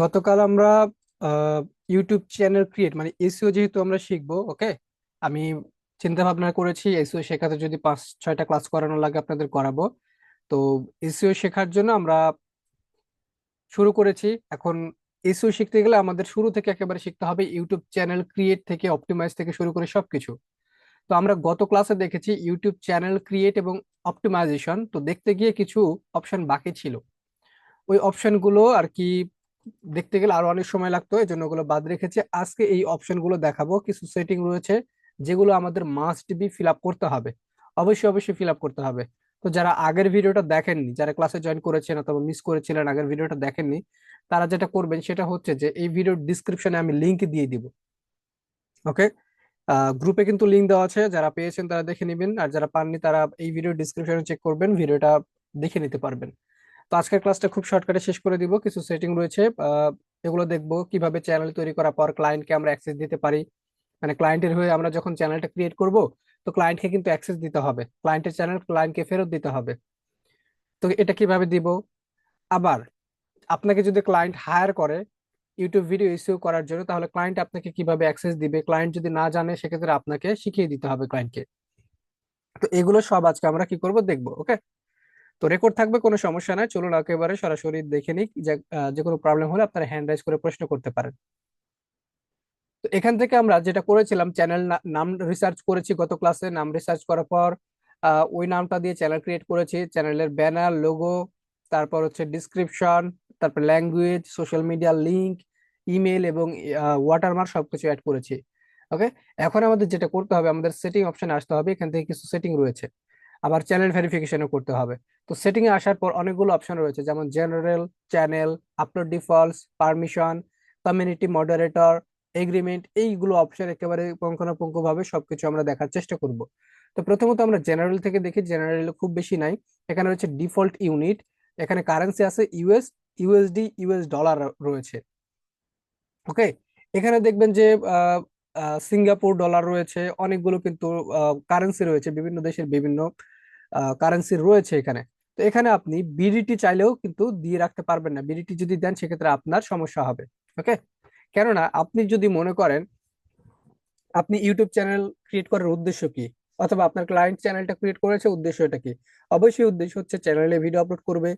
গতকাল আমরা YouTube channel create মানে এসিও যেহেতু আমরা শিখব ওকে আমি চিন্তা ভাবনা করেছি এসিও শেখাতে যদি পাঁচ, ছয়টা ক্লাস করানো লাগে আপনাদের করাবো। তো এসিও শেখার জন্য আমরা শুরু করেছি। এখন এসিও শিখতে গেলে আমাদের শুরু থেকে একেবারে শিখতে হবে ইউটিউব চ্যানেল ক্রিয়েট থেকে অপটিমাইজ থেকে শুরু করে সবকিছু। তো আমরা গত ক্লাসে দেখেছি ইউটিউব চ্যানেল ক্রিয়েট এবং অপটিমাইজেশন তো দেখতে গিয়ে কিছু অপশন বাকি ছিল। ওই অপশনগুলো আর কি দেখতে গেলে আরও অনেক সময় লাগতো এই জন্য ওগুলো বাদ রেখেছি। আজকে এই অপশনগুলো দেখাবো। কিছু সেটিং রয়েছে যেগুলো আমাদের মাস্ট বি ফিল করতে হবে। অবশ্যই অবশ্যই ফিল করতে হবে। তো যারা আগের ভিডিওটা দেখেননি, যারা ক্লাসে জয়েন করেছেন অথবা মিস করেছিলেন আগের ভিডিওটা দেখেননি, তারা যেটা করবেন সেটা হচ্ছে যে, এই ভিডিওর ডিসক্রিপশনে আমি লিংক দিয়ে দিব। ওকে গ্রুপে কিন্তু লিংক দেওয়া আছে। যারা পেয়েছেন তারা দেখে নেবেন। আর যারা পাননি তারা এই ভিডিও ডিসক্রিপশনে চেক করবেন। ভিডিওটা দেখে নিতে পারবেন। তো আজকের ক্লাসটা খুব শর্টকাটে শেষ করে দিব। কিছু সেটিং রয়েছে এগুলো দেখব কীভাবে চ্যানেল তৈরি করার পর ক্লায়েন্টকে আমরা অ্যাক্সেস দিতে পারি। মানে ক্লায়েন্টের হয়ে আমরা যখন চ্যানেলটা ক্রিয়েট করব, তো ক্লায়েন্টকে কিন্তু অ্যাক্সেস দিতে হবে। ক্লায়েন্টের চ্যানেল ক্লায়েন্টকে ফেরত দিতে হবে। তো এটা কীভাবে দিব? আবার, আপনাকে যদি ক্লায়েন্ট হায়ার করে ইউটিউব ভিডিও ইস্যু করার জন্য, তাহলে ক্লায়েন্ট আপনাকে কীভাবে অ্যাক্সেস দিবে? ক্লায়েন্ট যদি না জানে, সেক্ষেত্রে আপনাকে শিখিয়ে দিতে হবে ক্লায়েন্টকে তো এগুলো সব আজকে আমরা কি করব? দেখব ওকে তো রেকর্ড থাকবে, কোনো সমস্যা নাই। চলুন একেবারে সরাসরি দেখে নিই যে কোনো প্রবলেম হলে আপনারা হ্যান্ড রাইজ করে প্রশ্ন করতে পারেন। তো এখান থেকে আমরা যেটা করেছিলাম চ্যানেল নাম রিসার্চ করেছি গত ক্লাসে নাম রিসার্চ করার পর ওই নামটা দিয়ে চ্যানেল ক্রিয়েট করেছি। চ্যানেলের ব্যানার লোগো তারপর হচ্ছে ডিসক্রিপশন তারপর language social media link email এবং ওয়াটারমার্ক সবকিছু অ্যাড করেছি। ওকে এখন আমাদের যেটা করতে হবে, আমাদের সেটিং অপশনে আসতে হবে। এখান থেকে কিছু সেটিং রয়েছে। আবার চ্যানেল ভেরিফিকেশনও করতে হবে। তো সেটিংয়ে আসার পর অনেকগুলো অপশন রয়েছে, যেমন general channel upload defaults permission community moderator agreement এইগুলো অপশন একেবারে পুঙ্খানুপুঙ্খ ভাবে সবকিছু আমরা দেখার চেষ্টা করব। তো প্রথমত আমরা জেনারেল থেকে দেখি জেনারেল খুব বেশি নাই। এখানে রয়েছে ডিফল্ট ইউনিট এখানে কারেন্সি আছে ইউএস ইউএসডি ইউএস ডলার রয়েছে। ওকে এখানে দেখবেন যে সিঙ্গাপুর ডলার রয়েছে, অনেকগুলো কিন্তু কারেন্সি রয়েছে, বিভিন্ন দেশের বিভিন্ন কারেন্সি রয়েছে এখানে। তো এখানে আপনি বিডিটি চাইলেও কিন্তু দিয়ে রাখতে পারবেন না। বিডিটি যদি দেন, সেক্ষেত্রে আপনার সমস্যা হবে, ওকে? কেননা আপনি যদি মনে করেন, আপনি ইউটিউব চ্যানেল ক্রিয়েট করার উদ্দেশ্য কি? অথবা আপনার ক্লায়েন্ট চ্যানেলটা ক্রিয়েট করেছে, উদ্দেশ্য এটা কি? অবশ্যই উদ্দেশ্য হচ্ছে চ্যানেলে ভিডিও আপলোড করবে।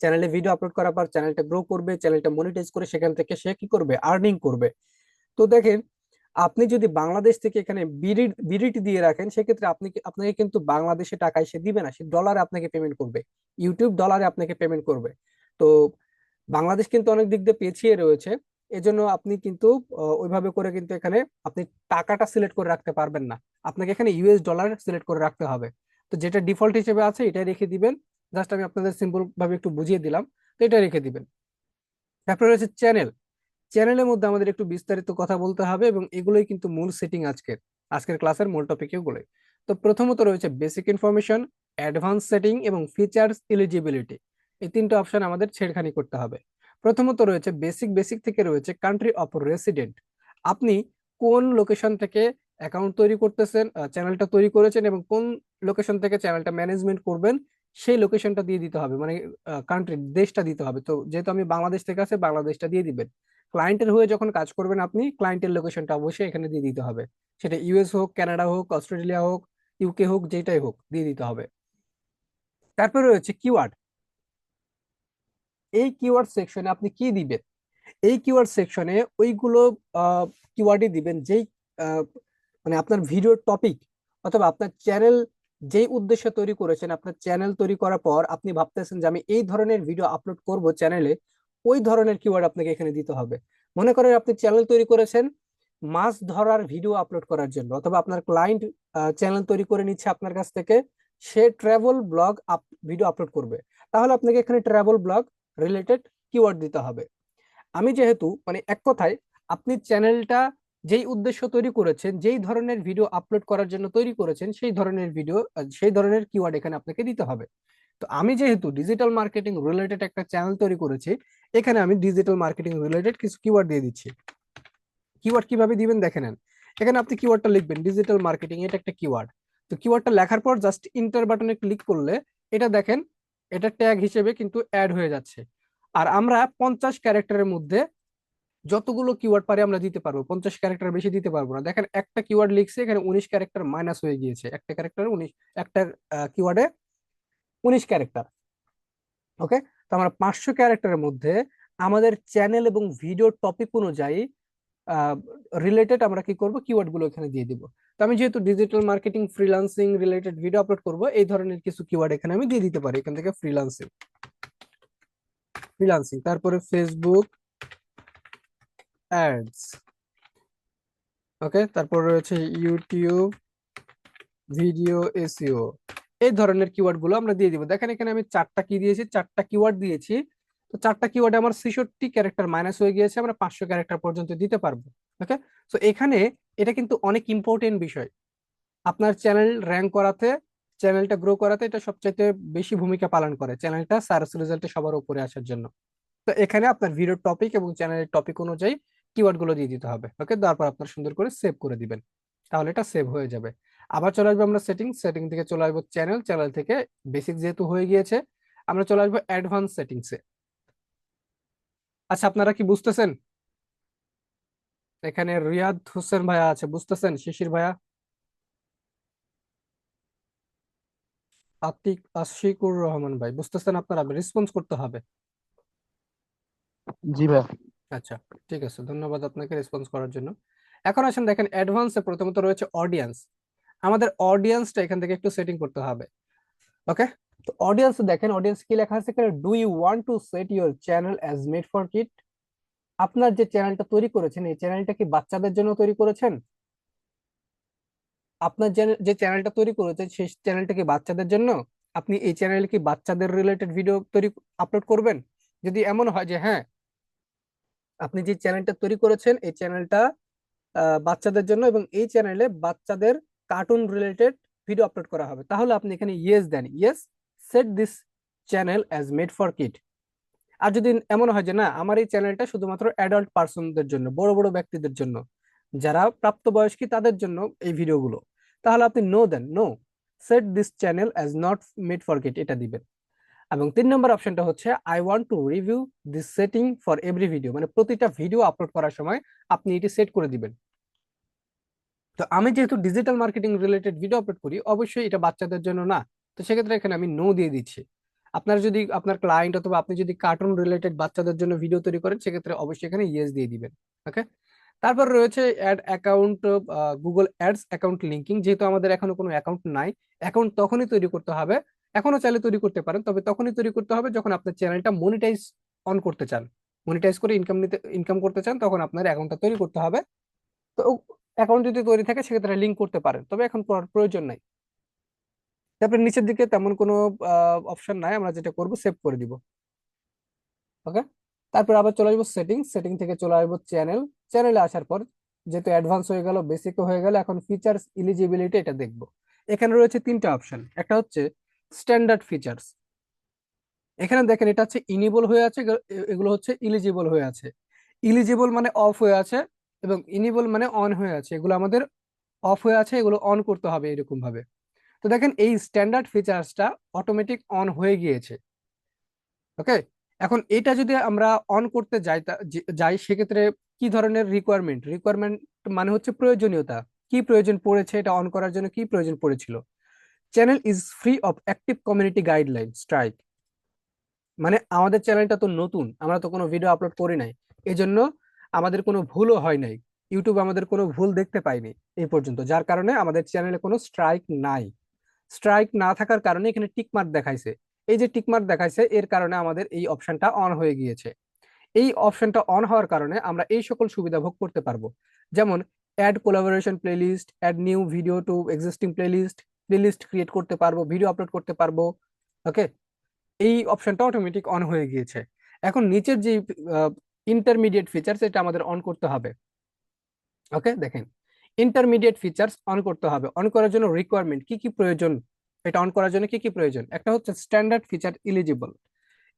চ্যানেলে ভিডিও আপলোড করার পর চ্যানেলটা গ্রো করবে চ্যানেলটা মনিটাইজ করে সেখান থেকে সে কি করবে? আর্নিং করবে। তো দেখেন আপনি যদি বাংলাদেশ থেকে এখানে বিডিটি দিয়ে রাখেন, সেক্ষেত্রে আপনি আপনাকে কিন্তু বাংলাদেশে টাকায় সে দিবে না, সে ডলারে আপনাকে পেমেন্ট করবে। ইউটিউব ডলারে আপনাকে পেমেন্ট করবে। তো বাংলাদেশ কিন্তু অনেক দিক দিয়ে পেছিয়ে রয়েছে। এজন্য আপনি কিন্তু ওইভাবে করে কিন্তু এখানে আপনি টাকাটা সিলেক্ট করে রাখতে পারবেন না। আপনাকে এখানে ইউএস ডলার সিলেক্ট করে রাখতে হবে। তো যেটা ডিফল্ট হিসেবে আছে, এটা রেখে দিবেন। জাস্ট আমি আপনাদের সিম্পল ভাবে একটু বুঝিয়ে দিলাম। তো এটা রেখে দিবেন। তারপরে রয়েছে চ্যানেল চ্যানেলের মধ্যে আমাদের একটু বিস্তারিত কথা বলতে হবে এবং এগুলোই কিন্তু মূল সেটিং আজকের। আজকের ক্লাসের মূল টপিক এগুলোই। তো প্রথমত রয়েছে বেসিক ইনফরমেশন অ্যাডভান্স সেটিং এবং ফিচার্স এলিজিবিলিটি এই তিনটা অপশন আমাদের ছেড়খানি করতে হবে। প্রথমত রয়েছে বেসিক বেসিক থেকে রয়েছে কান্ট্রি অফ রেসিডেন্ট আপনি কোন লোকেশন থেকে অ্যাকাউন্ট তৈরি করতেছেন চ্যানেলটা তৈরি করেছেন এবং কোন লোকেশন থেকে চ্যানেলটা ম্যানেজমেন্ট করবেন, সেই লোকেশনটা দিয়ে দিতে হবে। মানে কান্ট্রি দেশটা দিতে হবে। তো যেহেতু আমি বাংলাদেশ থেকে আছে, বাংলাদেশটা দিয়ে দিবেন। ক্লায়েন্টের হয়ে যখন কাজ করবেন আপনি ক্লায়েন্টের লোকেশনটা অবশ্যই এখানে দিয়ে দিতে হবে। সেটা ইউএস হোক কানাডা হোক অস্ট্রেলিয়া হোক ইউকে হোক, যেটাই হোক, দিয়ে দিতে হবে। তারপরে রয়েছে কিওয়ার্ড এই কিওয়ার্ড সেকশনে আপনি কি দিবেন? এই কিওয়ার্ড সেকশনে ওইগুলো কিওয়ার্ডই দিবেন যেই মানে আপনার ভিডিওর টপিক অথবা আপনার চ্যানেল যেই উদ্দেশ্যে তৈরি করেছেন, আপনার চ্যানেল তৈরি করার পর আপনি ভাবতেছেন যে আমি এই ধরনের ভিডিও আপলোড করব চ্যানেলে ওই ধরনের কিওয়ার্ড আপনাকে এখানে দিতে হবে। মনে করেন আপনি চ্যানেল তৈরি করেছেন, মাছ ধরার ভিডিও আপলোড করার জন্য, অথবা আপনার ক্লায়েন্ট চ্যানেল তৈরি করে নিচ্ছে আপনার কাছ থেকে, সে ট্রাভেল ব্লগ ভিডিও আপলোড করবে। তাহলে আপনাকে এখানে ট্রাভেল ব্লগ রিলেটেড কিওয়ার্ড দিতে হবে। আমি যেহেতু মানে এক কথায়, আপনি চ্যানেলটা যেই উদ্দেশ্য তৈরি করেছেন, যেই ধরনের ভিডিও আপলোড করার জন্য তৈরি করেছেন, সেই ধরনের ভিডিও সেই ধরনের কিওয়ার্ড এখানে আপনাকে দিতে হবে। তো আমি যেহেতু ডিজিটাল মার্কেটিং রিলেটেড একটা চ্যানেল তৈরি করেছি, এখানে আমি ডিজিটাল মার্কেটিং রিলেটেড কিছু কিওয়ার্ড দিয়ে দিচ্ছি। কিওয়ার্ড কীভাবে দিবেন দেখে নেন। এখানে আপনি কিওয়ার্ডটা লিখবেন ডিজিটাল মার্কেটিং এটা একটা কিওয়ার্ড তো কিওয়ার্ডটা লেখার পর জাস্ট ইন্টার বাটনে ক্লিক করলে এটা দেখেন, এটা ট্যাগ হিসেবে কিন্তু অ্যাড হয়ে যাচ্ছে। আর আমরা পঞ্চাশ ক্যারেক্টারের মধ্যে যতগুলো কিওয়ার্ড পারি আমরা দিতে পারব। পঞ্চাশ ক্যারেক্টার বেশি দিতে পারব না। দেখেন একটা কিওয়ার্ড লিখছে, এখানে উনিশ ক্যারেক্টার মাইনাস হয়ে গিয়েছে। একটা ক্যারেক্টার উনিশ, একটা কিওয়ার্ডে উনিশ ক্যারেক্টার ওকে তো আমরা পাঁচশো ক্যারেক্টারের মধ্যে আমাদের চ্যানেল এবং ভিডিও টপিক অনুযায়ী রিলেটেড আমরা কি করব? কিওয়ার্ডগুলো এখানে দিয়ে দিব। তো আমি যেহেতু digital marketing freelancing related video upload করব, এই ধরনের কিছু কিওয়ার্ড এখানে আমি দিয়ে দিতে পারি। এখান থেকে ফ্রিল্যান্সিং ফ্রিলান্সিং তারপরে ফেসবুক অ্যাডস ওকে তারপর রয়েছে ইউটিউব ভিডিও এসইও এই ধরনের কিওয়ার্ডগুলো আমরা দিয়ে দিব। দেখেন এখানে আমি চারটা কি দিয়েছি, চারটা কিওয়ার্ড দিয়েছি। তো চারটা কিওয়ার্ডে আমার ছেষট্টি ক্যারেক্টার মাইনাস হয়ে গিয়েছে, আমরা পাঁচশো ক্যারেক্টার পর্যন্ত দিতে পারব। ওকে তো এখানে এটা কিন্তু অনেক ইম্পর্টেন্ট বিষয়। আপনার চ্যানেল র্যাঙ্ক করাতে চ্যানেলটা গ্রো করাতে এটা সবচাইতে বেশি ভূমিকা পালন করে চ্যানেলটা সার্চ রেজাল্টে সবার উপরে আসার জন্য। তো এখানে আপনার ভিডিওর টপিক এবং চ্যানেলের টপিক অনুযায়ী কিওয়ার্ডগুলো দিয়ে দিতে হবে। ওকে তারপর আপনার সুন্দর করে সেভ করে দিবেন। তাহলে এটা সেভ হয়ে যাবে। আবার চলে আসব আমরা সেটিং সেটিং থেকে চলে আসব চ্যানেল চ্যানেল থেকে বেসিক যেহেতু হয়ে গিয়েছে আমরা চলে আসব অ্যাডভান্স সেটিংসে আচ্ছা আপনারা কি বুঝতেছেন? এখানে রিয়াদ হোসেন ভাইয়া আছে বুঝতেছেন? শিশির ভাইয়া? আতিক আশিকুর রহমান ভাই বুঝতেছেন আপনারা? রেসপন্স করতে হবে। জি ভাই আচ্ছা ঠিক আছে ধন্যবাদ আপনাকে রেসপন্স করার জন্য। এখন আসেন দেখেন অ্যাডভান্সে প্রথমত রয়েছে অডিয়েন্স আমাদের অডিয়েন্সটা এখান থেকে একটু সেটিং করতে হবে ওকে তো অডিয়েন্স দেখেন অডিয়েন্স কি লেখা আছে এখানে? Do you want to set your channel as made for kid আপনার যে চ্যানেলটা তৈরি করেছেন, এই চ্যানেলটা কি বাচ্চাদের জন্য তৈরি করেছেন? আপনার যে চ্যানেলটা তৈরি করেছেন, সেই চ্যানেলটা কি বাচ্চাদের জন্য? আপনি এই চ্যানেলে কি বাচ্চাদের রিলেটেড ভিডিও তৈরি আপলোড করবেন? যদি এমন হয় যে হ্যাঁ আপনি যে চ্যানেলটা তৈরি করেছেন, এই চ্যানেলটা বাচ্চাদের জন্য এবং এই চ্যানেলে বাচ্চাদের কার্টুন রিলেটেড ভিডিও আপলোড করা হবে। তাহলে আপনি এখানে yes then. Yes set this channel as made for kid আর যদি এমন হয় যে না, আমার এই চ্যানেলটা শুধুমাত্র অ্যাডাল্ট পার্সনদের জন্য, বড় বড় ব্যক্তিদের জন্য, যারা প্রাপ্তবয়স্ক তাদের জন্য এই ভিডিওগুলো তাহলে আপনি no then. No set this channel as not made for kid এটা দিবেন। এবং তিন নম্বর অপশনটা হচ্ছে I want to review this setting for every video মানে প্রতিটা ভিডিও আপলোড করার সময় আপনি এটি সেট করে দিবেন। তো আমি যেহেতু digital marketing related video upload করি, অবশ্যই এটা বাচ্চাদের জন্য না। তো সেক্ষেত্রে এখানে আমি নো দিয়ে দিচ্ছি। আপনার যদি, আপনার ক্লায়েন্ট অথবা আপনি যদি কার্টুন রিলেটেড বাচ্চাদের জন্য ভিডিও তৈরি করেন, সেক্ষেত্রে অবশ্যই এখানে ইয়েস দিয়ে দিবেন ওকে তারপর রয়েছে ad account Google ads account linking যেহেতু আমাদের এখনও কোনো অ্যাকাউন্ট নাই অ্যাকাউন্ট তখনই তৈরি করতে হবে। এখনও চাইলে তৈরি করতে পারেন, তবে তখনই তৈরি করতে হবে যখন আপনার চ্যানেলটা মনিটাইজ অন করতে চান। মনিটাইজ করে ইনকাম নিতে ইনকাম করতে চান, তখন আপনার অ্যাকাউন্টটা তৈরি করতে হবে। তো অ্যাকাউন্ট যদি তৈরি থাকে, সেক্ষেত্রে লিঙ্ক করতে পারেন। তবে এখন করার প্রয়োজন নাই। তারপরে নিচের দিকে তেমন কোনো অপশন নাই। আমরা যেটা করব সেভ করে দিব। ওকে তারপর আবার চলে আসব সেটিং সেটিং থেকে চলে আসব চ্যানেল চ্যানেলে আসার পর যেহেতু অ্যাডভান্স হয়ে গেল বেসিকও হয়ে গেল, এখন ফিচার্স ইলিজিবিলিটি এটা দেখব। এখানে রয়েছে তিনটা অপশন একটা হচ্ছে স্ট্যান্ডার্ড ফিচার্স এখানে দেখেন এটা হচ্ছে ইনিবল হয়ে আছে, এগুলো হচ্ছে ইলিজিবল হয়ে আছে। ইলিজিবল মানে অফ হয়ে আছে। এবং ইনিবল মানে অন হয়ে আছে, এগুলো আমাদের অফ হয়ে আছে, এগুলো অন করতে হবে এরকম ভাবে তো দেখেন এই স্ট্যান্ডার্ড ফিচার্সটা অটোমেটিক অন হয়ে গিয়েছে। ওকে এখন এটা যদি আমরা অন করতে যাই যাই, সেক্ষেত্রে কি ধরনের রিকোয়ারমেন্ট রিকোয়ারমেন্ট মানে হচ্ছে প্রয়োজনীয়তা। কি প্রয়োজন পড়েছে এটা অন করার জন্য, কি প্রয়োজন পড়েছিল? Channel is free of active community guideline strike মানে আমাদের চ্যানেলটা তো নতুন, আমরা তো কোনো ভিডিও আপলোড করি নাই। এজন্য আমাদের কোনো ভুলও হয় নাই। ইউটিউব আমাদের কোনো ভুল দেখতে পাইনি এই পর্যন্ত, যার কারণে আমাদের চ্যানেলে কোনো স্ট্রাইক নাই। স্ট্রাইক না থাকার কারণে এখানে টিকমার্ক দেখাইছে। এই যে টিকমার্ক দেখাইছে, এর কারণে আমাদের এই অপশনটা অন হয়ে গিয়েছে। এই অপশনটা অন হওয়ার কারণে আমরা এই সকল সুবিধা ভোগ করতে পারব। যেমন add collaboration playlist add new video to existing playlist playlist create করতে পারব ভিডিও আপলোড করতে পারব ওকে এই অপশনটা অটোমেটিক অন হয়ে গিয়েছে। এখন নিচের যে ইন্টারমিডিয়েট ফিচার্স এটা আমাদের অন করতে হবে। ওকে দেখেন ইন্টারমিডিয়েট ফিচার্স অন করতে হবে। অন করার জন্য রিকোয়ারমেন্ট কি কি প্রয়োজন? এটা অন করার জন্য কি কি প্রয়োজন? একটা হচ্ছে স্ট্যান্ডার্ড ফিচার ইলিজিবল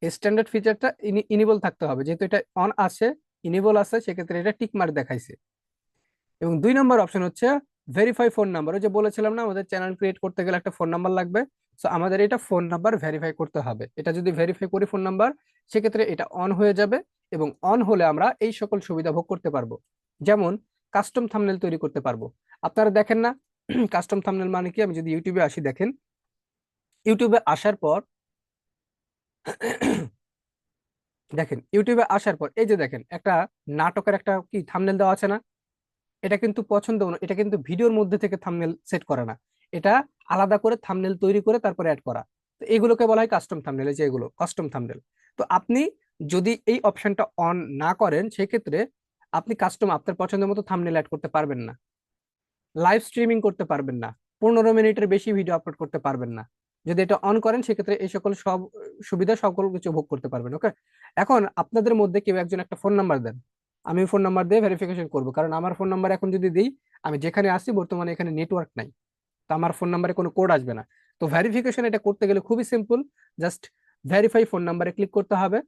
এই স্ট্যান্ডার্ড ফিচারটা ইনিবল থাকতে হবে। যেহেতু এটা অন আছে ইনিবল আছে, সেক্ষেত্রে এটা টিক মার্ক দেখাইছে। এবং দুই নম্বর অপশন হচ্ছে ভেরিফাই ফোন নাম্বার ওই যে বলেছিলাম না, আমাদের চ্যানেল ক্রিয়েট করতে গেলে একটা ফোন নাম্বার লাগবে। সো আমাদের এটা ফোন নাম্বার ভেরিফাই করতে হবে। এটা যদি ভেরিফাই করি ফোন নাম্বার সেক্ষেত্রে এটা অন হয়ে যাবে। এবং অন হলে আমরা এই সকল সুবিধা ভোগ করতে পারব। যেমন কাস্টম থামনেল তৈরি করতে পারব। আপনারা দেখেন না কাস্টম থামনেল মানে কি? আমি যদি ইউটিউবে আসি, দেখেন। ইউটিউবে আসার পর, দেখেন, ইউটিউবে আসার পর, এই যে দেখেন, একটা নাটকের একটা কি থামনেল দেওয়া আছে না? এটা কিন্তু পছন্দ এটা কিন্তু ভিডিওর মধ্যে থেকে থামনেল সেট করা না। এটা আলাদা করে থামনেল তৈরি করে তারপরে অ্যাড করা। তো এগুলোকে বলা হয় কাস্টম থাম্বনেল যে এগুলো কাস্টম থামনেল তো আপনি যদি এই অপশনটা অন না করেন, সেক্ষেত্রে আপনি কাস্টম আপনার পছন্দের মতো থাম্বনেল অ্যাড করতে পারবেন না। লাইভ স্ট্রিমিং করতে পারবেন না। পনেরো মিনিটের বেশি ভিডিও আপলোড করতে পারবেন না। যদি এটা অন করেন, সেক্ষেত্রে এই সকল সব সুবিধা, সকল কিছু ভোগ করতে পারবেন ওকে এখন আপনাদের মধ্যে কেউ একজন একটা ফোন নাম্বার দেন। আমি ফোন নাম্বার দিয়ে ভেরিফিকেশন করব, কারণ আমার ফোন নাম্বার এখন যদি দিই, আমি যেখানে আসি বর্তমানে এখানে নেটওয়ার্ক নাই। তো আমার ফোন নাম্বারে কোনো কোড আসবে না। তো ভেরিফিকেশন এটা করতে গেলে খুবই সিম্পল জাস্ট ভেরিফাই ফোন নাম্বারে ক্লিক করতে হবে।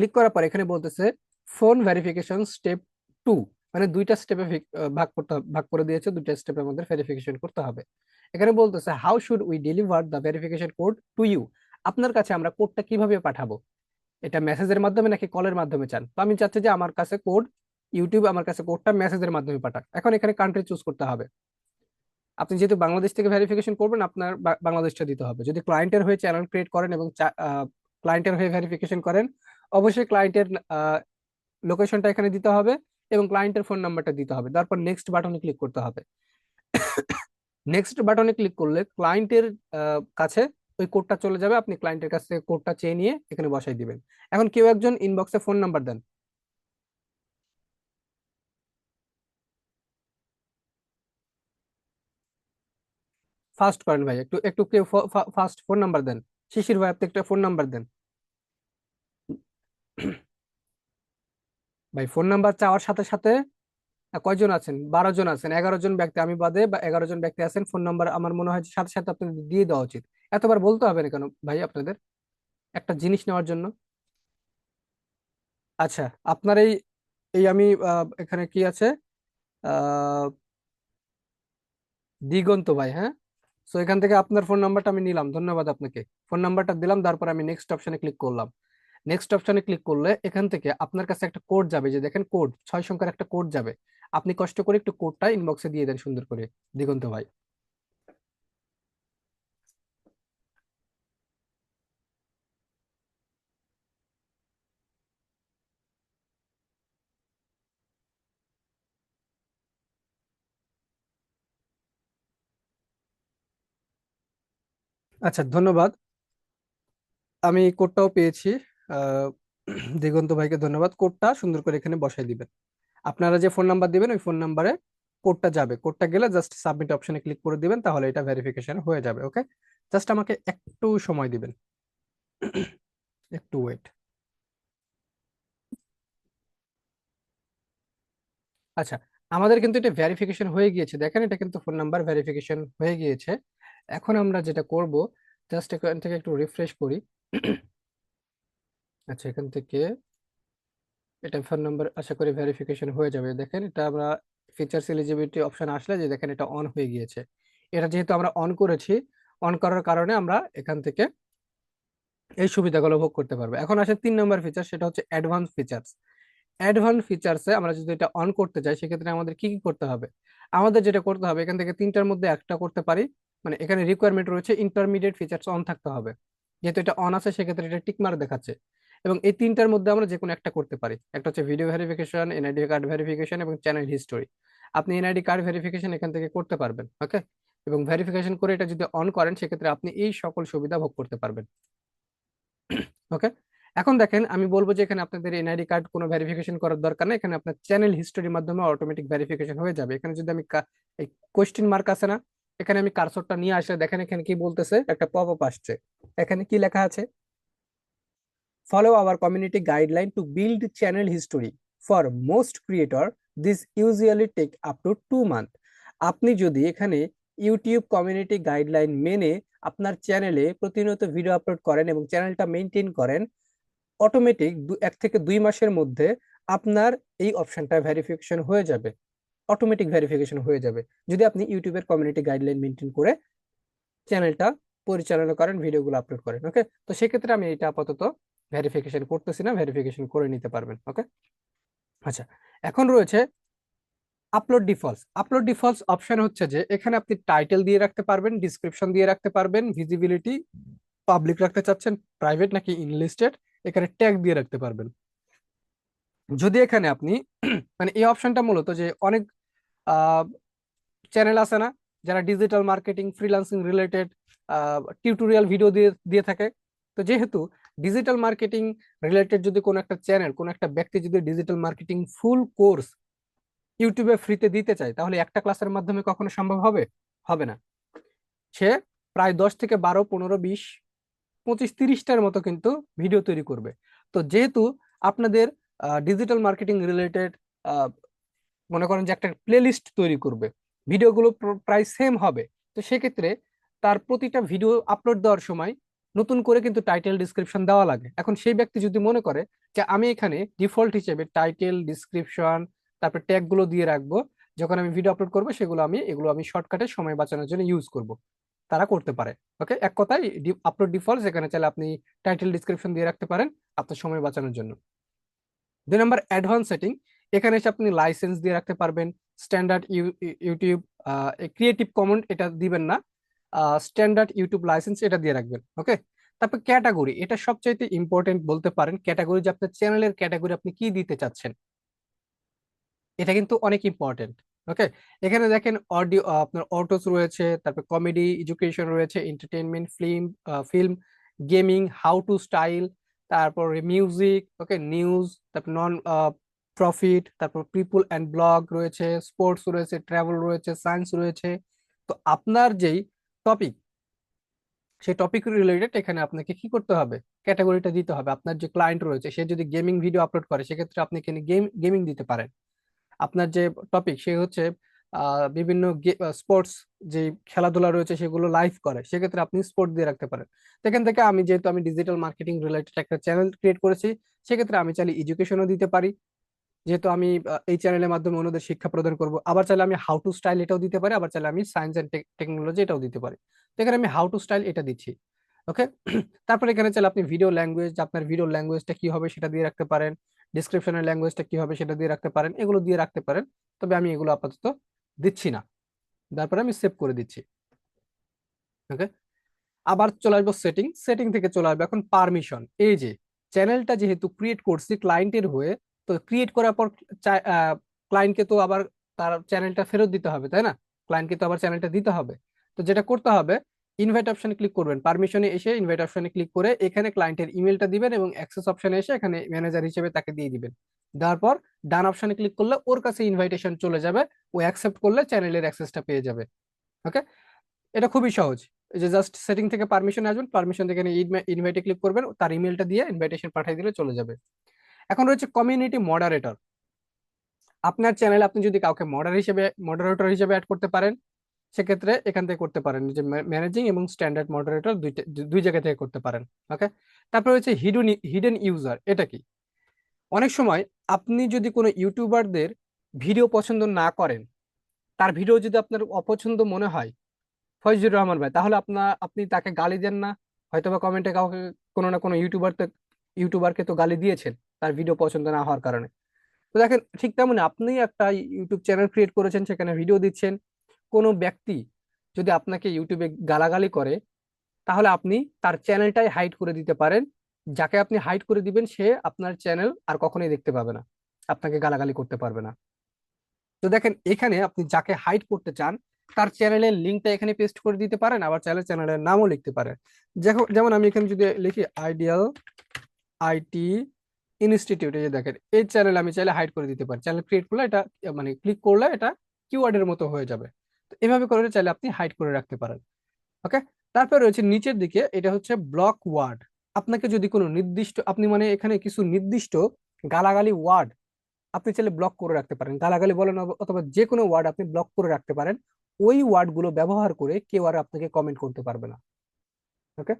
ক্লিক করার পর এখানে বলতেছে ফোন ভেরিফিকেশন স্টেপ টু মানে দুইটা স্টেপে ভাগ করতে ভাগ করে দিয়েছে, দুইটা স্টেপের মধ্যে ভেরিফিকেশন করতে হবে। এখানে বলতেছে how should we deliver the verification code to you আপনার কাছে আমরা কোডটা কীভাবে পাঠাবো? এটা মেসেজের মাধ্যমে নাকি কলের মাধ্যমে চান? তো আমি চাচ্ছি যে আমার কাছে কোড ইউটিউব আমার কাছে কোডটা মেসেজের মাধ্যমে পাঠাক। এখন এখানে কান্ট্রি চুজ করতে হবে। আপনি যেহেতু বাংলাদেশ থেকে ভেরিফিকেশন করবেন, আপনার বাংলাদেশটা দিতে হবে। যদি ক্লায়েন্টের হয়ে চ্যানেল ক্রিয়েট করেন এবং ক্লায়েন্টের হয়ে ভেরিফিকেশন করেন অবশ্যই ক্লায়েন্টের লোকেশনটা এখানে দিতে হবে এবং ক্লায়েন্টের ফোন নাম্বারটা দিতে হবে। তারপর নেক্সট বাটনে ক্লিক করতে হবে। নেক্সট বাটনে ক্লিক করলে ক্লায়েন্টের কাছে ওই কোডটা চলে যাবে। আপনি ক্লায়েন্টের কাছ থেকে কোডটা চেয়ে নিয়ে এখানে বসাই দিবেন। এখন কেউ একজন ইনবক্সে ফোন নাম্বার দেন। ফাস্ট করেন ভাই, একটু একটু কেউ ফাস্ট ফোন নাম্বার দেন। শিশির ভাই, আপনি একটা ফোন নাম্বার দেন। ভাই ফোন নাম্বার চাওয়ার সাথে সাথে কয়জন আছেন? বারো জন আছেন। এগারো জন ব্যক্তি আমি বাদে বা এগারো জন ব্যক্তি আছেন ফোন নাম্বার আমার মনে হয় সাথে সাথে আপনাদের দিয়ে দেওয়া উচিত। এতবার বলতে হবে না কেন ভাই আপনাদের? একটা জিনিস নেওয়ার জন্য। আচ্ছা আপনার এই এই আমি এখানে কি আছে? দিগন্ত ভাই হ্যাঁ? সো এখান থেকে আপনার ফোন নাম্বারটা আমি নিলাম। ধন্যবাদ আপনাকে। ফোন নাম্বারটা দিলাম, তারপর আমি নেক্সট অপশনে ক্লিক করলাম। নেক্সট অপশনে ক্লিক করলে এখান থেকে আপনার কাছে একটা কোড যাবে, যে দেখেন কোড ছয় সংখ্যার একটা কোড যাবে। আপনি কষ্ট করে একটু কোডটা ইনবক্সে দিয়ে দেন সুন্দর করে, দিগন্ত ভাই। আচ্ছা ধন্যবাদ। আমি কোডটাও পেয়েছি। দিগন্ত ভাইকে ধন্যবাদ। কোডটা সুন্দর করে এখানে বসাই দিবেন। আপনারা যে ফোন নাম্বার দিবেন, ওই ফোন নাম্বারে কোডটা যাবে। কোডটা গেলে জাস্ট সাবমিট অপশনে ক্লিক করে দিবেন, তাহলে এটা ভেরিফিকেশন হয়ে যাবে ওকে জাস্ট আমাকে একটু সময় দিবেন। একটু ওয়েট আচ্ছা আমাদের কিন্তু এটা ভেরিফিকেশন হয়ে গিয়েছে। দেখেন, এটা কিন্তু ফোন নাম্বার ভেরিফিকেশন হয়ে গিয়েছে। এখন আমরা যেটা করব জাস্ট এখান থেকে একটু রিফ্রেশ করি। আচ্ছা এখান থেকে এটা ফোন নাম্বার আশা করি ভেরিফিকেশন হয়ে যাবে। দেখেন, এটা আমরা ফিচার্স এলিজিবিলিটি অপশন আসলে যে দেখেন এটা অন হয়ে গিয়েছে। এটা যেহেতু আমরা অন করেছি অন করার কারণে আমরা এখান থেকে এই সুবিধাগুলো ভোগ করতে পারব। এখন আসে তিন নম্বর ফিচার সেটা হচ্ছে অ্যাডভান্স ফিচার্স অ্যাডভান্স ফিচার্সে আমরা যদি এটা অন করতে চাই সেক্ষেত্রে আমাদের কি কি করতে হবে? আমাদের যেটা করতে হবে, এখান থেকে তিনটার মধ্যে একটা করতে পারি। মানে এখানে রিকোয়ারমেন্ট রয়েছে ইন্টারমিডিয়েট ফিচার্স অন থাকতে হবে। যেহেতু এটা অন আছে, সেক্ষেত্রে এটা টিক মার দেখাচ্ছে। এবং এই তিনটার মধ্যে আমরা যে কোনো একটা করতে পারি। একটা হচ্ছে video verification NID card verification এবং চ্যানেল হিস্টোরি আপনি এনআইডি কার্ড ভেরিফিকেশন এখান থেকে করতে পারবেন ওকে এবং ভেরিফিকেশন করে এটা যদি অন করেন, সেক্ষেত্রে আপনি এই সকল সুবিধা ভোগ করতে পারবেন ওকে এখন দেখেন, আমি বলব যে এখানে আপনাদের এনআইডি কার্ড কোনো ভেরিফিকেশন করার দরকার নেই। এখানে আপনার চ্যানেল হিস্টোরির মাধ্যমে অটোমেটিক ভেরিফিকেশন হয়ে যাবে। এখানে যদি আমি এই কোয়েশ্চেন মার্ক আছে না, এখানে আমি কারসরটা নিয়ে আসলে দেখেন এখানে কি বলতেছে? একটা পপ আপ আসছে। এখানে কি লেখা আছে? Follow our community guideline to build channel history for most creator this usually take up to two month আপনি যদি এখানে ইউটিউব কমিউনিটি গাইডলাইন মেনে আপনার চ্যানেলে প্রতিনিয়ত ভিডিও আপলোড করেন এবং চ্যানেলটা মেনটেন করেন অটোমেটিক এক থেকে দুই মাসের মধ্যে আপনার এই অপশনটা ভেরিফিকেশন হয়ে যাবে অটোমেটিক ভেরিফিকেশন হয়ে যাবে যদি আপনি ইউটিউবের কমিউনিটি গাইডলাইন মেনটেন করে চ্যানেলটা পরিচালনা করেন ভিডিওগুলো আপলোড করেন ওকে তো সেক্ষেত্রে আমি এটা আপাতত ভেরিফিকেশন করতেছি না ভেরিফিকেশন করে নিতে পারবেন ওকে আচ্ছা এখন রয়েছে upload defaults upload defaults option হচ্ছে যে, এখানে আপনি টাইটেল দিয়ে রাখতে পারবেন ডিসক্রিপশন দিয়ে রাখতে পারবেন ভিজিবিলিটি পাবলিক রাখতে চাচ্ছেন প্রাইভেট নাকি ইনলিস্টেড এখানে ট্যাগ দিয়ে রাখতে পারবেন। যদি এখানে আপনি মানে এই অপশনটা মূলত যে অনেক চ্যানেল আছে না, যারা digital marketing freelancing related tutorial video দিয়ে দিয়ে থাকে, তো যেহেতু ডিজিটাল মার্কেটিং রিলেটেড যদি কোনো একটা চ্যানেল কোনো একটা ব্যক্তি যদি ডিজিটাল মার্কেটিং ফুল কোর্স ইউটিউবে ফ্রিতে দিতে চায়, তাহলে একটা ক্লাসের মাধ্যমে কখনো সম্ভব হবে? হবে না। সে প্রায় দশ থেকে বারো, পনেরো, বিশ, পঁচিশ, তিরিশটার মতো কিন্তু ভিডিও তৈরি করবে। তো যেহেতু আপনাদের ডিজিটাল মার্কেটিং রিলেটেড মনে করেন যে একটা প্লেলিস্ট তৈরি করবে ভিডিওগুলো প্রায় সেম হবে। তো সেক্ষেত্রে তার প্রতিটা ভিডিও আপলোড দেওয়ার সময় নতুন করে কিন্তু টাইটেল ডিসক্রিপশন দেওয়া লাগে। এখন সেই ব্যক্তি যদি মনে করে যে আমি এখানে ডিফল্ট হিসেবে টাইটেল ডিসক্রিপশন তারপর ট্যাগগুলো দিয়ে রাখব, যখন আমি ভিডিও আপলোড করব, সেগুলো আমি, এগুলো আমি শর্টকাটে সময় বাঁচানোর জন্য ইউজ করব। তারা করতে পারে ওকে এক কথায় আপলোড ডিফল্ট সেখানে চাইলে আপনি টাইটেল ডিসক্রিপশন দিয়ে রাখতে পারেন আপনার সময় বাঁচানোর জন্য। দুই নম্বর অ্যাডভান্স সেটিং এখানে এসে আপনি লাইসেন্স দিয়ে রাখতে পারবেন স্ট্যান্ডার্ড ইউটিউব ক্রিয়েটিভ কমেন্ট এটা দিবেন না। স্ট্যান্ডার্ড ইউটিউব লাইসেন্স এটা দিয়ে রাখবেন ওকে তারপর ক্যাটাগরি এটা সবচাইতে ইম্পর্টেন্ট বলতে পারেন ক্যাটাগরি যে আপনার চ্যানেলের ক্যাটাগরি আপনি কি দিতে চাচ্ছেন। এটা কিন্তু অনেক ইম্পর্টেন্ট ওকে এখানে দেখেন অডিও আপনার অটোস রয়েছে, তারপর কমেডি এডুকেশন রয়েছে entertainment film film gaming how to style তারপর মিউজিক ওকে নিউজ তারপর নন প্রফিট তারপর পিপুল অ্যান্ড ব্লগ রয়েছে স্পোর্টস রয়েছে ট্রাভেল রয়েছে সায়েন্স রয়েছে। তো আপনার যেই টপিক সেই টপিক রিলেটেড এখানে আপনাকে কি করতে হবে? ক্যাটাগরিটা দিতে হবে। আপনার যে ক্লায়েন্ট রয়েছে, সে যদি গেমিং ভিডিও আপলোড করে, সেক্ষেত্রে আপনি এখানে গেম গেমিং দিতে পারেন। আপনার যে টপিক সে হচ্ছে বিভিন্ন স্পোর্টস যে খেলাধুলা রয়েছে, সেগুলো লাইভ করে, সেক্ষেত্রে আপনি স্পোর্ট দিয়ে রাখতে পারেন। সেখান থেকে আমি যেহেতু আমি ডিজিটাল মার্কেটিং রিলেটেড একটা চ্যানেল ক্রিয়েট করেছি, সেক্ষেত্রে আমি চাইলে এডুকেশনও দিতে পারি। যেহেতু আমি এই চ্যানেলের মাধ্যমে অন্যদের শিক্ষা প্রদান করব, আবার চাইলে আমি হাউ টু স্টাইল এটাও দিতে পারি, আবার চাইলে আমি সায়েন্স অ্যান্ড টেকনোলজি এটাও দিতে পারি। তো এখানে আমি হাউ টু স্টাইল এটা দিচ্ছি ওকে তারপরে এখানে চাইলে আপনি ভিডিও ল্যাঙ্গুয়েজ আপনার ভিডিও ল্যাঙ্গুয়েজটা কি হবে সেটা দিয়ে রাখতে পারেন ডিসক্রিপশনের ল্যাঙ্গুয়েজটা কি হবে সেটা দিয়ে রাখতে পারেন, এগুলো দিয়ে রাখতে পারেন, তবে আমি এগুলো আপাতত দিচ্ছি না। তারপরে আমি সেভ করে দিচ্ছি ওকে আবার চলে আসব সেটিং সেটিং থেকে চলে আসব, এখন পারমিশন এই যে চ্যানেলটা যেহেতু ক্রিয়েট করছি ক্লায়েন্টের হয়ে তো ক্রিয়েট করার পর ক্লায়েন্টকে তো আবার তার চ্যানেলটা ফেরত দিতে হবে, তাই না? ক্লায়েন্টকে তো আবার চ্যানেলটা দিতে হবে। তো যেটা করতে হবে ইনভাইট অপশনে ক্লিক করবেন। পারমিশনে এসে ইনভাইট অপশনে ক্লিক করে এখানে ক্লায়েন্টের ইমেলটা দিবেন এবং অ্যাক্সেস অপশনে এসে এখানে ম্যানেজার হিসেবে তাকে দিয়ে দিবেন। দেওয়ার পর ডান অপশনে ক্লিক করলে ওর কাছে ইনভাইটেশন চলে যাবে। ও অ্যাকসেপ্ট করলে চ্যানেলের অ্যাক্সেসটা পেয়ে যাবে। ওকে এটা খুবই সহজ। যে জাস্ট সেটিং থেকে পারমিশন আসবেন পারমিশন থেকে ইনভাইটে ক্লিক করবেন, তার ইমেলটা দিয়ে ইনভাইটেশন পাঠিয়ে দিলে চলে যাবে। এখন রয়েছে কমিউনিটি মডারেটর আপনার চ্যানেলে আপনি যদি কাউকে মডার হিসেবে মডারেটর হিসেবে অ্যাড করতে পারেন, সেক্ষেত্রে এখান থেকে করতে পারেন যে ম্যানেজিং এবং স্ট্যান্ডার্ড মডারেটর দুইটা দুই জায়গা থেকে করতে পারেন ওকে তারপরে হচ্ছে হিডেন হিডেন ইউজার এটা কি? অনেক সময় আপনি যদি কোনো ইউটিউবারদের ভিডিও পছন্দ না করেন, তার ভিডিও যদি আপনার অপছন্দ মনে হয়, ফয়জুর রহমান ভাই, তাহলে আপনার আপনি তাকে গালি দেন না। হয়তো বা কমেন্টে কাউকে, কোনো না কোনো ইউটিউবার ইউটিউবারকে তো গালি দিয়েছেন। তার ভিডিও পছন্দ না হওয়ার কারণে। তো দেখেন, ঠিক তেমনি আপনি একটা ইউটিউব চ্যানেল ক্রিয়েট করেছেন, সেখানে ভিডিও দিচ্ছেন। কোনো ব্যক্তি যদি আপনাকে ইউটিউবে গালাগালি করে, তাহলে আপনি তার চ্যানেলটাই হাইড করে দিতে পারেন। যাকে আপনি হাইড করে দিবেন, সে আপনার চ্যানেল আর কখনোই দেখতে পাবে না। আপনাকে গালাগালি করতে পারবে না। তো দেখেন, এখানে আপনি যাকে হাইড করতে চান, তার চ্যানেলের লিঙ্কটা এখানে পেস্ট করে দিতে পারেন, আবার চ্যানেল চ্যানেলের নামও লিখতে পারেন। যেমন আমি এখানে যদি লিখি আইডিয়াল আইটি ইনস্টিটিউট যে দেখেন, এই চ্যানেল আমি চাইলে হাইড করে দিতে পারি। চ্যানেল ক্রিয়েট করলে এটা মানে ক্লিক করলে এটা কিওয়ার্ডের মতো হয়ে যাবে। তো এভাবে করে চাইলে আপনি হাইড করে রাখতে পারেন। ওকে তারপর রয়েছে নিচের দিকে, এটা হচ্ছে ব্লক ওয়ার্ড আপনাকে যদি কোনো নির্দিষ্ট, আপনি মানে এখানে কিছু নির্দিষ্ট গালাগালি ওয়ার্ড আপনি চাইলে ব্লক করে রাখতে পারেন। গালাগালি বলেন অথবা যে কোনো ওয়ার্ড আপনি ব্লক করে রাখতে পারেন। ওই ওয়ার্ডগুলো ব্যবহার করে কেউ আর আপনাকে কমেন্ট করতে পারবে না। ওকে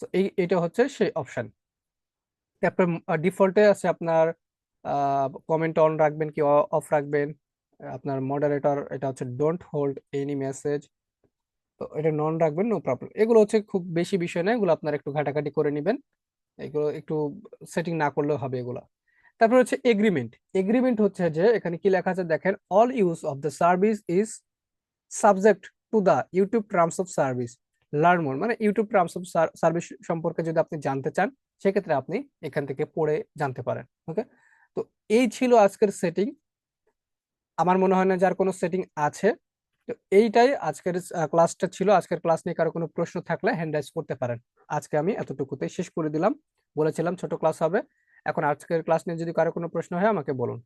তো এই, এটা হচ্ছে সেই অপশন তারপর ডিফল্টে আছে আপনার কমেন্ট অন রাখবেন কি অফ রাখবেন। আপনার মডারেটর এটা হচ্ছে ডোন্ট হোল্ড এনি মেসেজ তো এটা নন রাখবেন নো প্রবলেম এগুলো হচ্ছে খুব বেশি বিষয় না, এগুলো আপনার একটু ঘাটাঘাটি করে নেবেন। এগুলো একটু সেটিং না করলেও হবে এগুলো। তারপর হচ্ছে এগ্রিমেন্ট এগ্রিমেন্ট হচ্ছে যে, এখানে কি লেখা আছে দেখেন all use of the service is subject to the YouTube terms of service learn more মানে ইউটিউব টার্মস অফ সার্ভিস সম্পর্কে যদি আপনি জানতে চান সেক্ষেত্রে আপনি এখান থেকে পড়ে জানতে পারেন ওকে তো এই ছিল আজকের সেটিং আমার মনে হয় না যার কোনো সেটিং আছে। তো এইটাই আজকের ক্লাসটা ছিল। আজকের ক্লাস নিয়ে কারও কোনো প্রশ্ন থাকলে হ্যান্ড রাইজ করতে পারেন। আজকে আমি এতটুকুতে শেষ করে দিলাম। বলেছিলাম ছোট ক্লাস হবে। এখন আজকের ক্লাস নিয়ে যদি কারও কোনো প্রশ্ন হয় আমাকে বলুন।